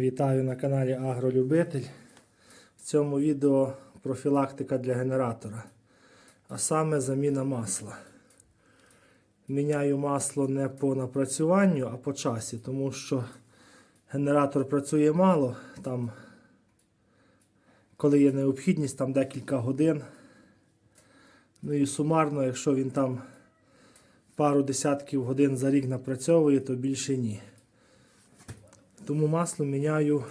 Вітаю на каналі Агролюбитель. В цьому відео профілактика для генератора, а саме заміна масла. Міняю масло не по напрацюванню, а по часі, тому що генератор працює мало, там, коли є необхідність, там декілька годин. Ну і сумарно, якщо він там пару десятків годин за рік напрацьовує, то більше ні. Тому масло міняю,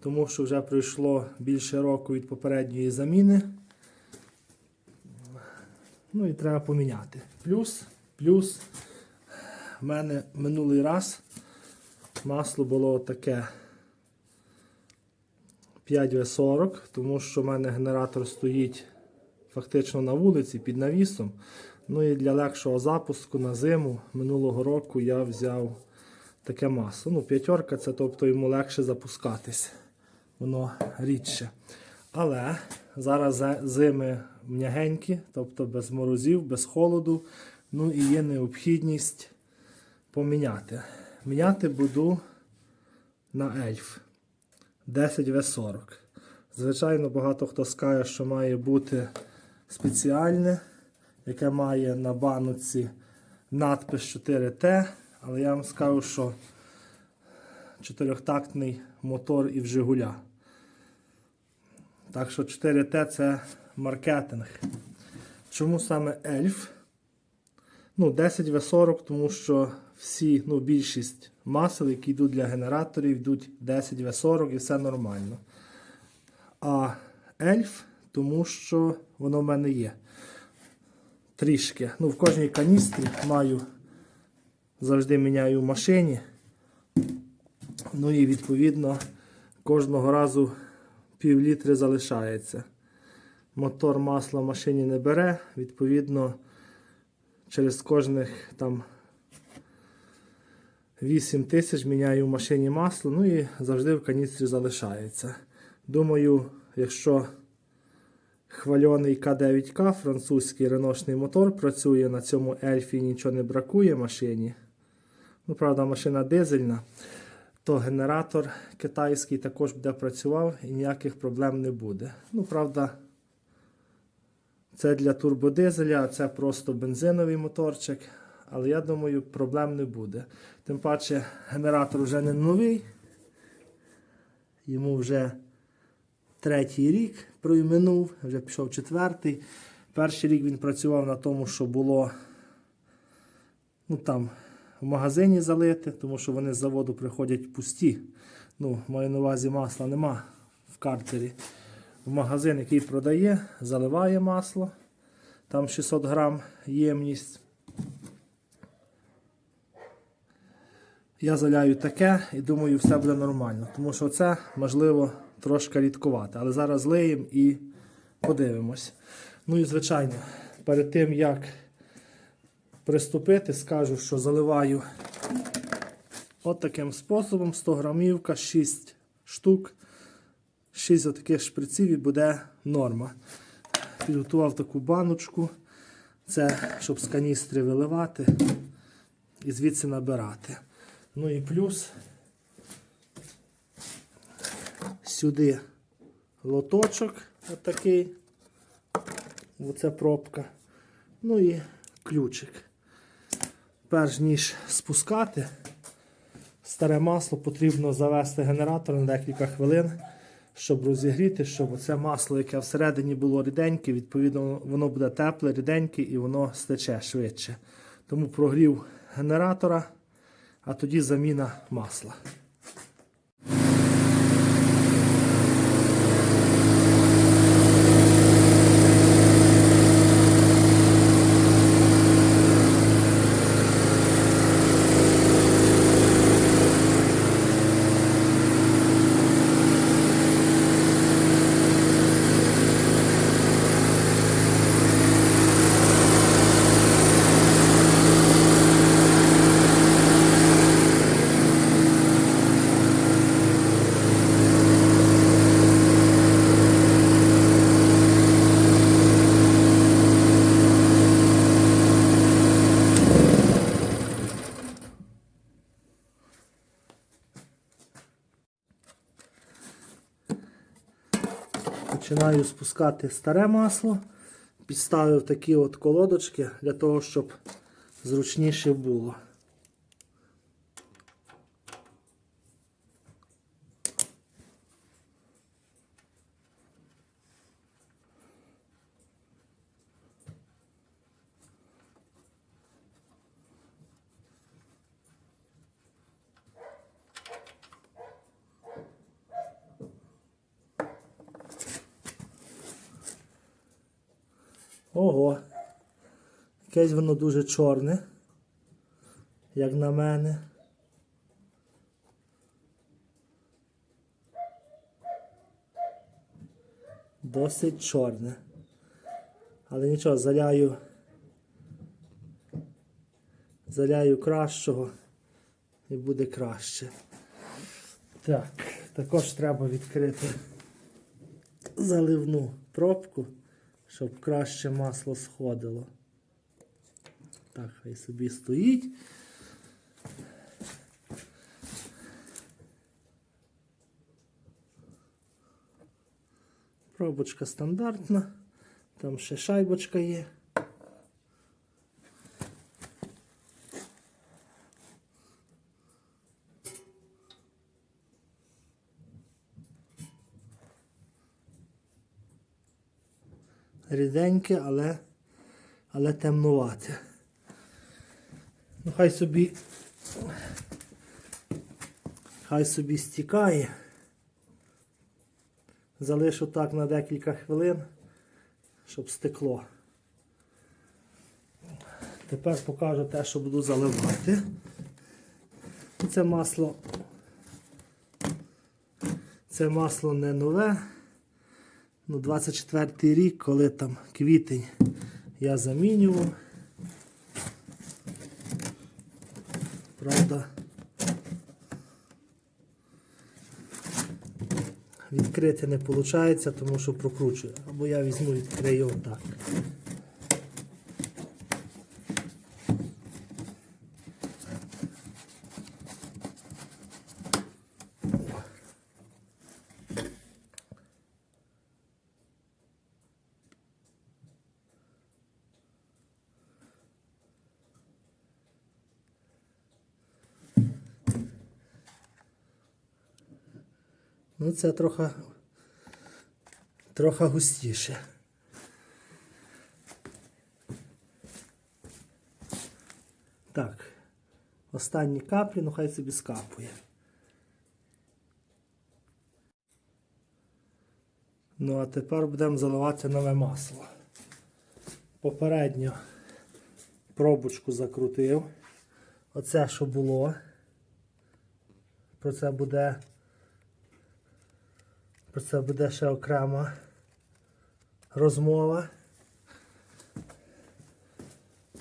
тому що вже пройшло більше року від попередньої заміни. Ну і треба поміняти. Плюс, плюс, в мене минулий раз масло було таке 5В40, тому що в мене генератор стоїть фактично на вулиці під навісом. Ну і для легшого запуску на зиму минулого року я взяв таке масло. Ну, п'ятерка це тобто йому легше запускатись. Воно рідше. Але зараз зими м'ягенькі, тобто без морозів, без холоду. Ну і є необхідність поміняти. Міняти буду на ельф 10В40. Звичайно, багато хто скаже, що має бути спеціальне, яке має на баноці надпис 4Т. Але я вам скажу, що чотирьохтактний мотор і в Жигуля. Так що 4Т це маркетинг. Чому саме Ельф? Ну, 10В40, тому що всі, ну, більшість масел, які йдуть для генераторів, йдуть 10В40 і все нормально. А Ельф, тому що воно в мене є. Трішки. Ну, в кожній каністрі маю завжди міняю в машині. Ну і відповідно кожного разу пів літри залишається. Мотор масла в машині не бере, відповідно, через кожних там 8 тисяч міняю в машині масло, ну і завжди в каністрі залишається. Думаю, якщо хвальоний К9К, французький реношний мотор працює на цьому ельфі, нічого не бракує машині. Ну, правда, машина дизельна, то генератор китайський також буде працював і ніяких проблем не буде. Ну, правда, це для турбодизеля, а це просто бензиновий моторчик. Але я думаю, проблем не буде. Тим паче, генератор вже не новий. Йому вже третій рік пройменув, вже пішов четвертий. Перший рік він працював на тому, що було ну, там, в магазині залити, тому що вони з заводу приходять пусті. Ну, маю на увазі масла нема в картері. В магазин, який продає, заливає масло. Там 600 грам ємність. Я заляю таке і думаю, все буде нормально. Тому що це можливо трошки рідкувати. Але зараз злиємо і подивимось. Ну і звичайно, перед тим як приступити, скажу, що заливаю от таким способом 100 грамівка, 6 штук, 6 отаких шприців і буде норма. Підготував таку баночку. Це щоб з каністри виливати і звідси набирати. Ну і плюс сюди лоточок отакий. Оце пробка. Ну і ключик. Перш ніж спускати, старе масло потрібно завести генератор на декілька хвилин, щоб розігріти, щоб оце масло, яке всередині було ріденьке, відповідно, воно буде тепле, ріденьке і воно стече швидше. Тому прогрів генератора, а тоді заміна масла. Починаю спускати старе масло. Підставив такі от колодочки для того, щоб зручніше було. Ого. Якесь воно дуже чорне, як на мене. Досить чорне. Але нічого, заляю. Заляю кращого і буде краще. Так, також треба відкрити заливну пробку, щоб краще масло сходило. Так, хай собі стоїть. Пробочка стандартна. Там ще шайбочка є. Ріденьке, але, але темнувате. Ну, хай собі. Хай собі стікає. Залишу так на декілька хвилин, щоб стекло. Тепер покажу те, що буду заливати. Це масло. Це масло не нове. Ну, 24 рік, коли там квітень я замінював. Правда. Відкрити не виходить, тому що прокручую. Або я візьму відкрию отак. Ну, це трохи, трохи густіше. Так, останні каплі, ну хай собі скапує. Ну, а тепер будемо заливати нове масло. Попередньо пробочку закрутив. Оце, що було. Про це буде про це буде ще окрема розмова.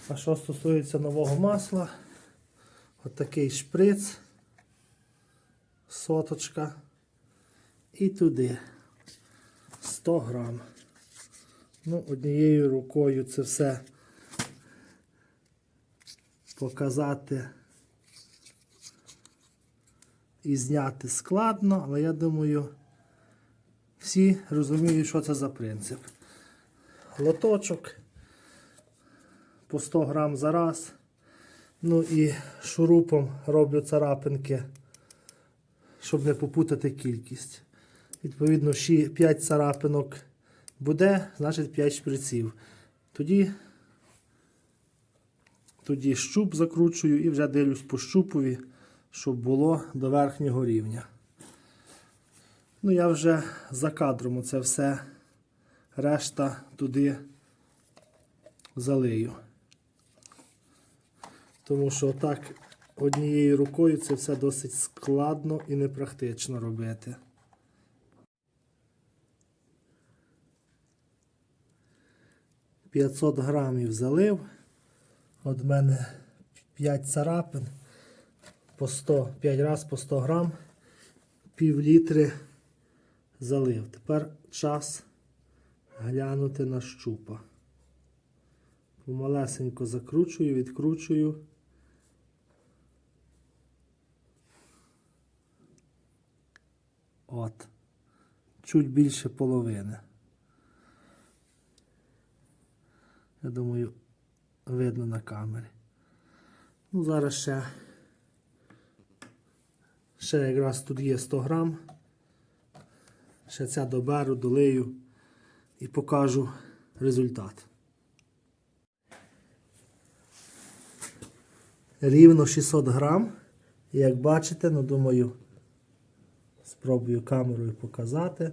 А що стосується нового масла, отакий шприц, соточка і туди 100 грам. Ну, однією рукою це все показати і зняти складно, але я думаю, всі розуміють, що це за принцип. Лоточок по 100 грам за раз. Ну і шурупом роблю царапинки, щоб не попутати кількість. Відповідно, щі 5 царапинок буде, значить 5 шприців. Тоді, тоді щуп закручую і вже дивлюсь по щупові, щоб було до верхнього рівня. Ну, я вже за кадром це все решта туди залию. Тому що так однією рукою це все досить складно і непрактично робити. П'ятсот грамів залив. От мене 5 царапин по 100, 5 разів по 100 грам, пів літри залив. Тепер час глянути на щупа. Помалесенько закручую, відкручую. От, чуть більше половини. Я думаю, видно на камері. Ну, зараз ще, ще якраз тут є 100 грам. Ще це доберу, долию і покажу результат. Рівно 600 грам. Як бачите, ну думаю, спробую камерою показати.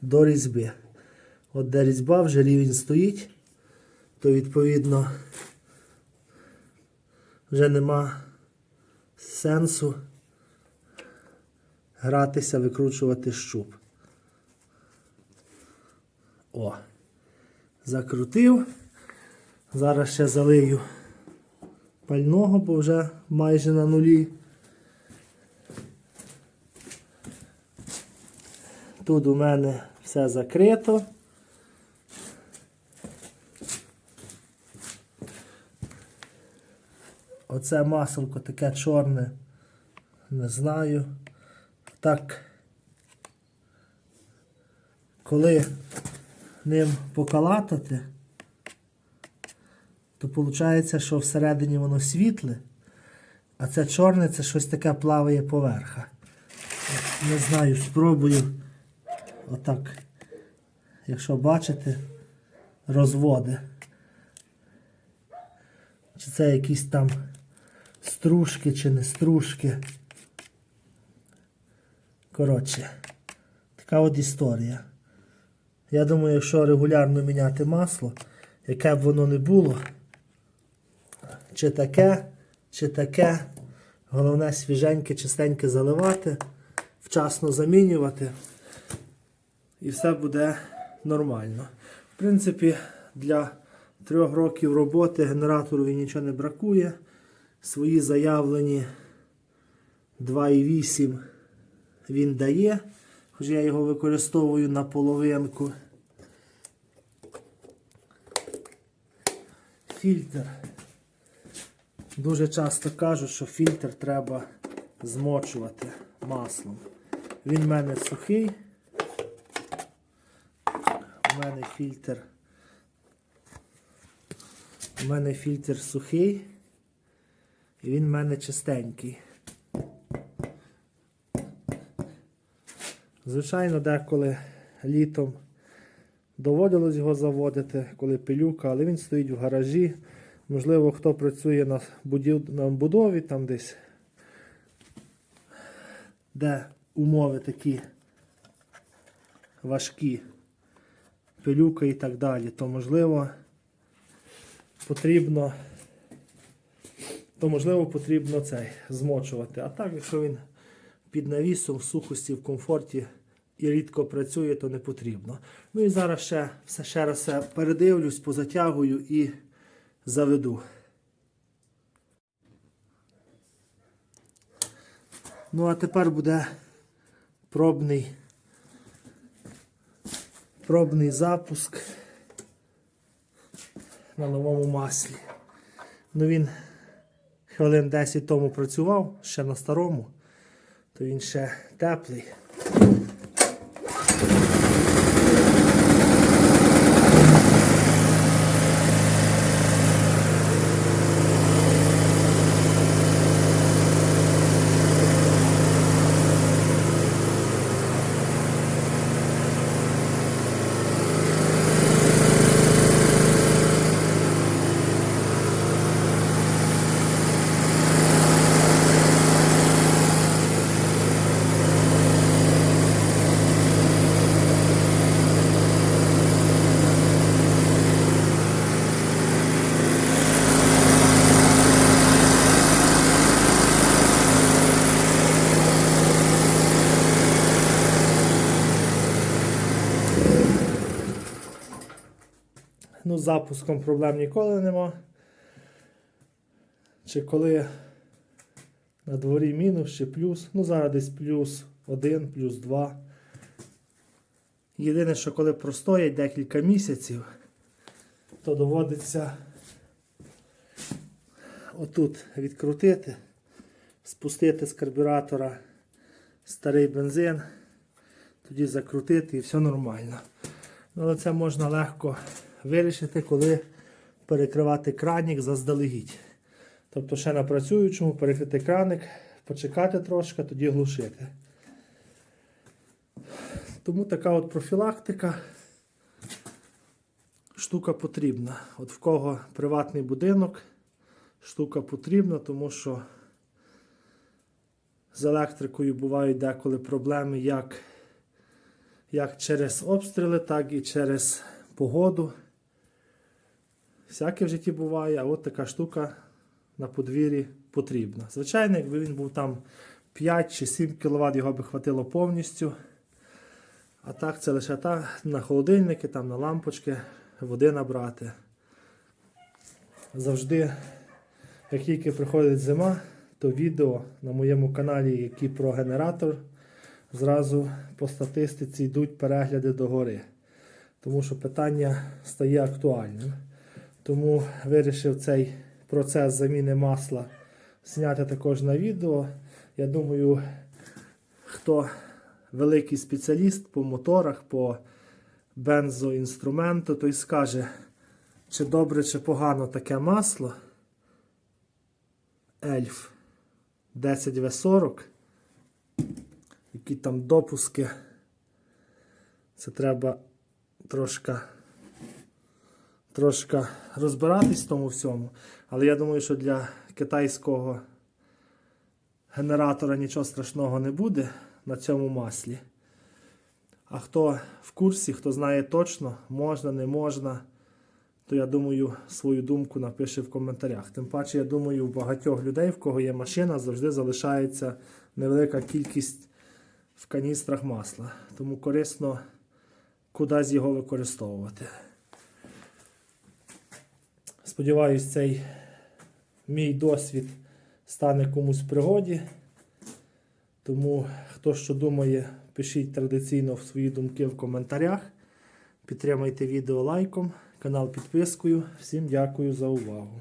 До різьби. От де різьба вже рівень стоїть, то відповідно вже нема сенсу гратися, викручувати щуп. О, закрутив. Зараз ще залию пального, бо вже майже на нулі. Тут у мене все закрито. Оце масло таке чорне. Не знаю. Так. Коли ним покалатати, то виходить, що всередині воно світле, а це чорне це щось таке плаває поверха. Не знаю, спробую отак, якщо бачите, розводи. Чи це якісь там стружки чи не стружки. Коротше, така от історія. Я думаю, якщо регулярно міняти масло, яке б воно не було, чи таке, чи таке, головне свіженьке, чистеньке заливати, вчасно замінювати, і все буде нормально. В принципі, для трьох років роботи генераторові нічого не бракує. Свої заявлені 2,8 він дає, хоч я його використовую на половинку. Фільтр. Дуже часто кажуть, що фільтр треба змочувати маслом. Він в мене сухий. У мене фільтр. У мене фільтр сухий. І він в мене чистенький. Звичайно, деколи літом доводилось його заводити, коли пилюка, але він стоїть в гаражі. Можливо, хто працює на, будів... на будові там десь, де умови такі важкі, пилюка і так далі, то можливо потрібно то можливо потрібно цей змочувати. А так, якщо він під навісом, в сухості, в комфорті і рідко працює, то не потрібно. Ну і зараз ще все ще раз все передивлюсь, позатягую і заведу. Ну, а тепер буде пробний, пробний запуск на новому маслі. Ну він хвилин 10 тому працював, ще на старому, то він ще теплий. Ну, з запуском проблем ніколи нема. Чи коли на дворі мінус чи плюс. Ну, зараз десь плюс 1, плюс 2. Єдине, що коли простоять декілька місяців, то доводиться отут відкрутити, спустити з карбюратора старий бензин, тоді закрутити і все нормально. Ну, Але це можна легко вирішити, коли перекривати кранік заздалегідь. Тобто ще на працюючому перекрити краник, почекати трошки, тоді глушити. Тому така от профілактика штука потрібна. От в кого приватний будинок, штука потрібна, тому що з електрикою бувають деколи проблеми як, як через обстріли, так і через погоду. Всяке в житті буває, а от така штука на подвір'ї потрібна. Звичайно, якби він був там 5 чи 7 кВт, його би хватило повністю. А так це лише так, на холодильники, там, на лампочки, води набрати. Завжди, як тільки приходить зима, то відео на моєму каналі, які про генератор, зразу по статистиці йдуть перегляди догори. Тому що питання стає актуальним. Тому вирішив цей процес заміни масла зняти також на відео. Я думаю, хто великий спеціаліст по моторах, по бензоінструменту, той скаже, чи добре, чи погано таке масло. Ельф 10В40. Які там допуски. Це треба трошки, трошки розбиратись в тому всьому. Але я думаю, що для китайського генератора нічого страшного не буде на цьому маслі. А хто в курсі, хто знає точно, можна, не можна, то я думаю, свою думку напише в коментарях. Тим паче, я думаю, у багатьох людей, в кого є машина, завжди залишається невелика кількість в каністрах масла. Тому корисно кудись його використовувати. Сподіваюсь, цей мій досвід стане комусь в пригоді. Тому, хто що думає, пишіть традиційно свої думки в коментарях. Підтримайте відео лайком, канал підпискою. Всім дякую за увагу.